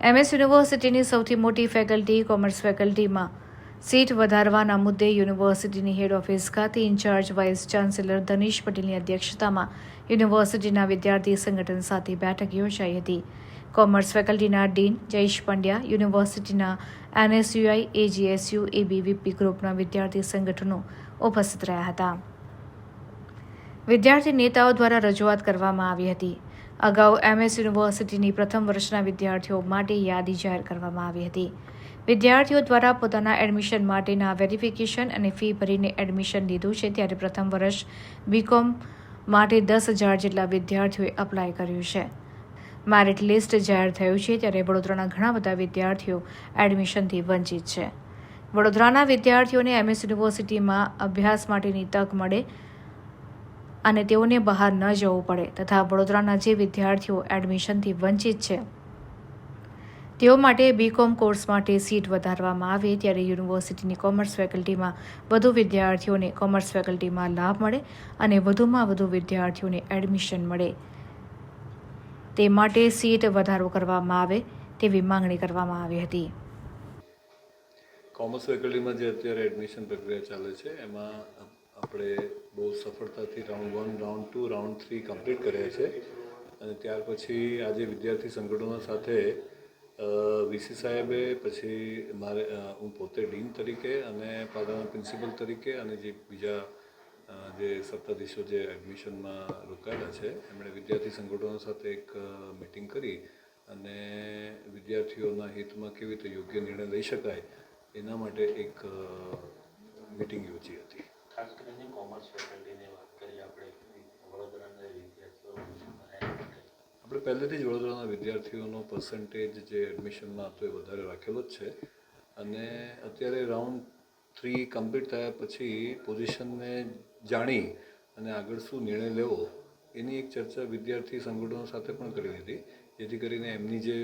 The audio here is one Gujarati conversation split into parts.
એમએસ યુનિવર્સિટીની સૌથી મોટી ફેકલ્ટી કોમર્સ ફેકલ્ટીમાં સીટ વધારવાના મુદ્દે યુનિવર્સિટીની હેડ ઓફિસ ખાતે in charge vice chancellor Dhanish પટેલની અધ્યક્ષતામાં યુનિવર્સિટીના વિદ્યાર્થી સંગઠન સાથે બેઠક યોજાઈ હતી. કોમર્સ ફેકલ્ટીના ડીન જયેશ પંડ્યા, યુનિવર્સિટીના એનએસયુઆઈ, એજીએસયુ એબીવીપી ગ્રુપના વિદ્યાર્થી સંગઠનો ઉપસ્થિત રહ્યા હતા. વિદ્યાર્થી નેતાઓ દ્વારા રજૂઆત કરવામાં આવી હતી. અગાઉ એમએસ યુનિવર્સિટીની પ્રથમ વર્ષના વિદ્યાર્થીઓ માટે યાદી જાહેર કરવામાં આવી હતી. વિદ્યાર્થીઓ દ્વારા પોતાના એડમિશન માટેના વેરિફિકેશન અને ફી ભરીને એડમિશન લીધું છે ત્યારે પ્રથમ વર્ષ બીકોમ માટે દસ હજાર જેટલા વિદ્યાર્થીઓએ અપ્લાય કર્યું છે. મેરિટ લિસ્ટ જાહેર થયું છે ત્યારે વડોદરાના ઘણા બધા વિદ્યાર્થીઓ એડમિશનથી વંચિત છે. વડોદરાના વિદ્યાર્થીઓને એમએસ યુનિવર્સિટીમાં અભ્યાસ માટેની તક મળે અને તેઓને બહાર ન જવું પડે તથા વડોદરાના જે વિદ્યાર્થીઓ એડમિશનથી વંચિત છે. તેઓ માટે બીકોમ કોર્સ માટે સીટ વધારવામાં આવે ત્યારે યુનિવર્સિટીની કોમર્સ ફેકલ્ટીમાં વધુ વિદ્યાર્થીઓને કોમર્સ ફેકલ્ટીમાં લાભ મળે અને વધુમાં વધુ વિદ્યાર્થીઓને એડમિશન મળે. તે માટે સીટ વધારો કરવામાં આવે તેવી માંગણી કરવામાં આવી હતી. કોમર્સ ફેકલ્ટીમાં જે અત્યારે એડમિશન પ્રક્રિયા ચાલે છે, એમાં આપણે બહુ સફળતાથી round one round two round three complete કર્યા છે. અને ત્યાર પછી આજે વિદ્યાર્થી સંગઠનો સાથે વીસી સાહેબે પછી મારે હું પોતે ડીન તરીકે અને પાદાના પ્રિન્સિપલ તરીકે અને જે બીજા જે સત્તાધીશો જે એડમિશનમાં રોકાયેલા છે, એમણે વિદ્યાર્થી સંગઠનો સાથે એક મિટિંગ કરી અને વિદ્યાર્થીઓના હિતમાં કેવી રીતે યોગ્ય નિર્ણય લઈ શકાય એના માટે એક મિટિંગ યોજી હતી ખાસ કરીને કોમર્સ ફેકલ્ટીની વાત કરીએ આપણે પહેલેથી જ વડોદરાના વિદ્યાર્થીઓનો પર્સન્ટેજ જે એડમિશનમાં હતો એ વધારે રાખેલો જ છે. અને અત્યારે રાઉન્ડ થ્રી કમ્પ્લીટ થયા પછી પોઝિશનને જાણી અને આગળ શું નિર્ણય લેવો, એની એક ચર્ચા વિદ્યાર્થી સંગઠનો સાથે પણ કરી હતી જેથી કરીને એમની જે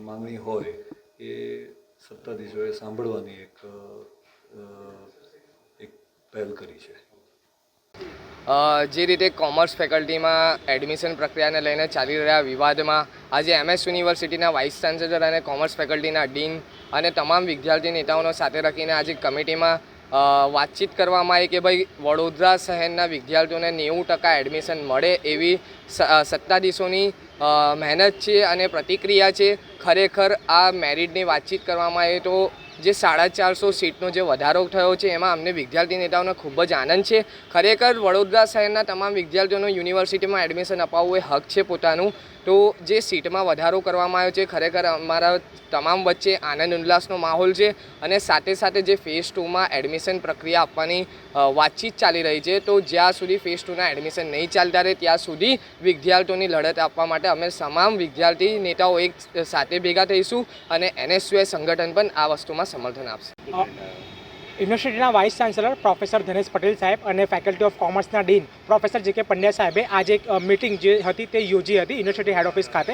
માંગણી હોય એ સત્તાધીશોએ સાંભળવાની એક પહેલ કરી છે? જે રીતે કોમર્સ ફેકલ્ટીમાં એડમિશન પ્રક્રિયાને લઈને ચાલી રહ્યા વિવાદમાં આજે એમએસ યુનિવર્સિટીના વાઇસ ચાન્સેલર અને કોમર્સ ફેકલ્ટીના ડીન અને તમામ વિદ્યાર્થી નેતાઓનો સાથે રાખીને આજે કમિટીમાં વાતચીત કરવામાં આવી કે ભાઈ, વડોદરા શહેરના વિદ્યાર્થીઓને નેવું ટકા એડમિશન મળે એવી સત્તાધીશોની મહેનત છે અને પ્રતિક્રિયા છે. ખરેખર આ મેરિટની વાતચીત કરવામાં આવે તો જે સાડા ચારસો સીટનો જે વધારો થયો છે, એમાં અમને વિદ્યાર્થી નેતાઓને ખૂબ જ આનંદ છે. ખરેખર વડોદરા શહેરના તમામ વિદ્યાર્થીઓનો યુનિવર્સિટીમાં એડમિશન અપાવવું એ હક છે પોતાનું. તો જે સીટમાં વધારો કરવામાં આવ્યો છે, ખરેખર અમારા તમામ વચ્ચે આનંદ ઉલ્લાસનો માહોલ છે અને સાથે સાથે જે ફેઝ ટુમાં એડમિશન પ્રક્રિયા આપવાની વાતચીત ચાલી રહી છે, તો જ્યાં સુધી ફેઝ ટુના એડમિશન નહીં ચાલતા રહે, ત્યાં સુધી વિદ્યાર્થીઓની લડત આપવા માટે અમે તમામ વિદ્યાર્થી નેતાઓ એક સાથે ભેગા થઈશું અને એનએસયુઆઈ સંગઠન પણ આ વસ્તુમાં સમર્થન આપશે. યુનિવર્સિટીના vice chancellor professor Dhanesh Patel સાહેબ અને faculty of કોમર્સના dean professor J K Pandya સાહેબે આજે એક મિટિંગ જે હતી તે યોજી હતી, યુનિવર્સિટી હેડ ઓફિસ ખાતે.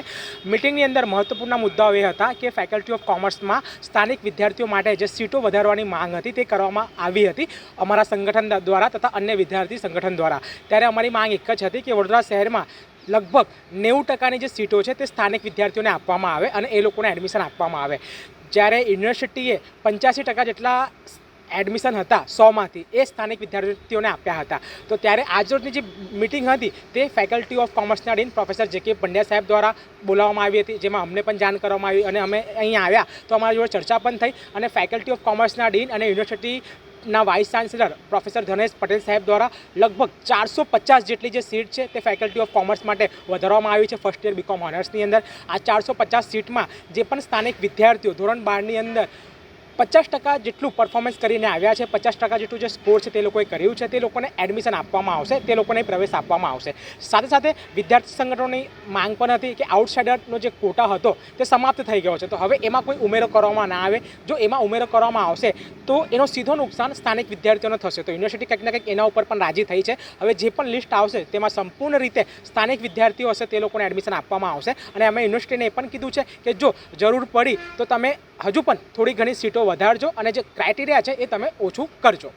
મિટિંગની અંદર મહત્વપૂર્ણ મુદ્દાઓ એ હતા કે ફેકલ્ટી ઓફ કોમર્સમાં સ્થાનિક વિદ્યાર્થીઓ માટે જે સીટો વધારવાની માંગ હતી તે કરવામાં આવી હતી અમારા સંગઠન દ્વારા તથા અન્ય વિદ્યાર્થી સંગઠન દ્વારા. ત્યારે અમારી માંગ એક જ હતી કે વડોદરા શહેરમાં લગભગ નેવું ટકાની જે સીટો છે તે સ્થાનિક વિદ્યાર્થીઓને આપવામાં આવે અને એ લોકોને એડમિશન આપવામાં આવે. જ્યારે યુનિવર્સિટીએ પંચ્યાસી ટકા જેટલા એડમિશન હતા સોમાંથી એ સ્થાનિક વિદ્યાર્થીઓને આપ્યા હતા. તો ત્યારે આજરોજની જે મિટિંગ હતી તે faculty of કોમર્સના dean professor J K Pandya સાહેબ દ્વારા બોલાવવામાં આવી હતી, જેમાં અમને પણ જાણ કરવામાં આવી અને અમે અહીં આવ્યા. તો અમારી જોડે ચર્ચા પણ થઈ અને ફેકલ્ટી ઓફ કોમર્સના ડીન અને યુનિવર્સિટી ના vice chancellor professor Dhanesh Patel સાહેબ દ્વારા લગભગ ચારસો પચાસ જેટલી જે સીટ છે તે ફેકલ્ટી ઓફ કોમર્સ માટે વધારવામાં આવી છે. ફર્સ્ટ યર બીકોમ ઓનર્સની અંદર આ ચારસો પચાસ સીટમાં જે પણ સ્થાનિક વિદ્યાર્થીઓ ધોરણ બારની અંદર પચાસ ટકા જેટલું પરફોર્મન્સ કરીને આવ્યા છે, પચાસ ટકા જેટલું જે સ્કોર છે તે લોકોએ કર્યું છે, તે લોકોને એડમિશન આપવામાં આવશે, તે લોકોને પ્રવેશ આપવામાં આવશે. સાથે સાથે વિદ્યાર્થી સંગઠનોની માંગ પણ હતી કે આઉટસાઇડરનો જે કોટા હતો તે સમાપ્ત થઈ ગયો છે. તો હવે એમાં કોઈ ઉમેરો કરવામાં ના આવે. જો એમાં ઉમેરો કરવામાં આવશે, તો એનો સીધો નુકસાન સ્થાનિક વિદ્યાર્થીઓને થશે. તો યુનિવર્સિટી કંઈક ને કંઈક એના ઉપર પણ રાજી થઈ છે. હવે જે પણ લિસ્ટ આવશે, તેમાં સંપૂર્ણ રીતે સ્થાનિક વિદ્યાર્થીઓ હશે તે લોકોને એડમિશન આપવામાં આવશે. અને અમે યુનિવર્સિટીને એ પણ કીધું છે કે જો જરૂર પડી, તો તમે હજુ પણ થોડી ઘણી સીટો વધારજો અને જે ક્રાઇટેરિયા છે એ તમે ઓછું કરજો.